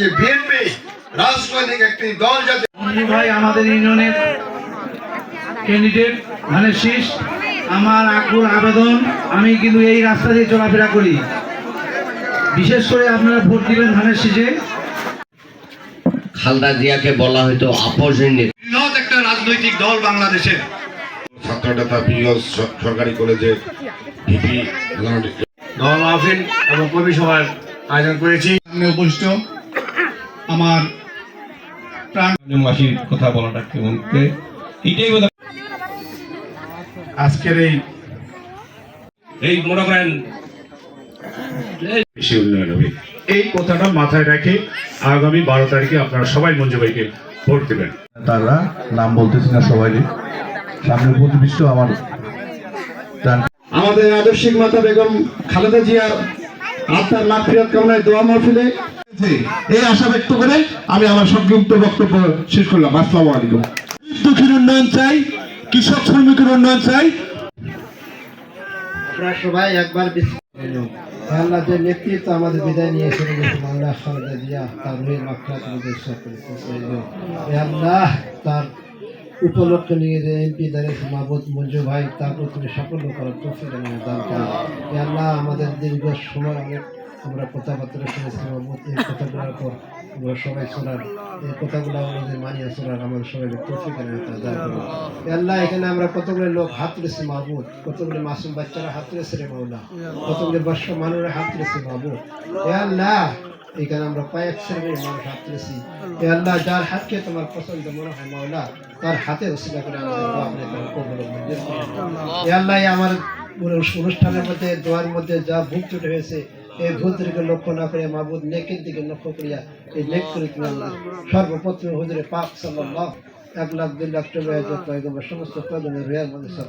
যে বিএনপি রাজনৈতিক একটি দল যাতে ভাই আমাদের ইউনিয়নের ক্যান্ডিডেট ধানের শীষ আমার আকুল আবেদন আমি কিন্তু এই রাস্তা দিয়ে চলাফেরা করি। বিশেষ করে আপনারা ভোট দিবেন ধানের শীষে। খালদা জিয়াকে বলা হয়তো আপসের বৃহৎ একটা রাজনৈতিক দল বাংলাদেশের ছাত্র নেতা সরকারি কলেজে ভিপি দল মাহফিল এবং কবি সভার আয়োজন করেছি। উপস্থিত। আমার মাসির কথা বলাটা কেমন? কে? এইটাই বোধ আজকের এই এই মনে করেন বেশি উন্নয়ন হবে এই কথাটা মাথায় রেখে আগামী বারো তারিখে আপনারা সবাই মঞ্জু ভাইকে ভোট দেবেন। তারা নাম বলতেছি না সবাই সামনে প্রতি বিশ্ব আমার আমাদের আদর্শিক মাতা বেগম খালেদা জিয়ার আত্মার মাঠ ফিরত কামনায় দোয়া মাহফিলে এই আশা ব্যক্ত করে আমি আমার সংক্ষিপ্ত বক্তব্য শেষ করলাম। আলাইকুম। দুঃখীর উন্নয়ন চাই, কৃষক শ্রমিকের উন্নয়ন চাই। নিয়ে তার সাফল্য করার আমাদের দীর্ঘ সময় অনেক আমরা কথাবার্তা শুনেছি এই কথাগুলোর পর আমরা সবাই শোনার এই কথাগুলো আমাদের মানিয়ে শোনার আমাদের সবাই তফিক দান আল্লাহ এখানে আমরা কতগুলো লোক হাত তুলেছি মাহবুদ কতগুলো মাসুম বাচ্চারা হাত তুলেছে রে মাওলা? কতগুলো বর্ষ মানুষের হাত তুলেছে মাহবুদ আল্লাহ, এখানে আমরা কয়েক শ্রেণির মানুষ হাত তুলেছি। এ আল্লাহ, যার হাতকে তোমার পছন্দ মনে হয়, মাওলা, তার হাতে রসিলা করে আমাদের আল্লাহ। আমার অনুষ্ঠানের মধ্যে, দোয়ার মধ্যে যা ভুল ত্রুটি হয়েছে এই ভুল লক্ষ্য না করে মাহবুদ নেকের দিকে লক্ষ্য করিয়া এই নেক করে তুমি আল্লাহ। সর্বপ্রথম হুজুরে পাক সাল্লাহ এক লাখ দুই লাখ যত সমস্ত প্রয়োজনে রেয়ার মধ্যে সব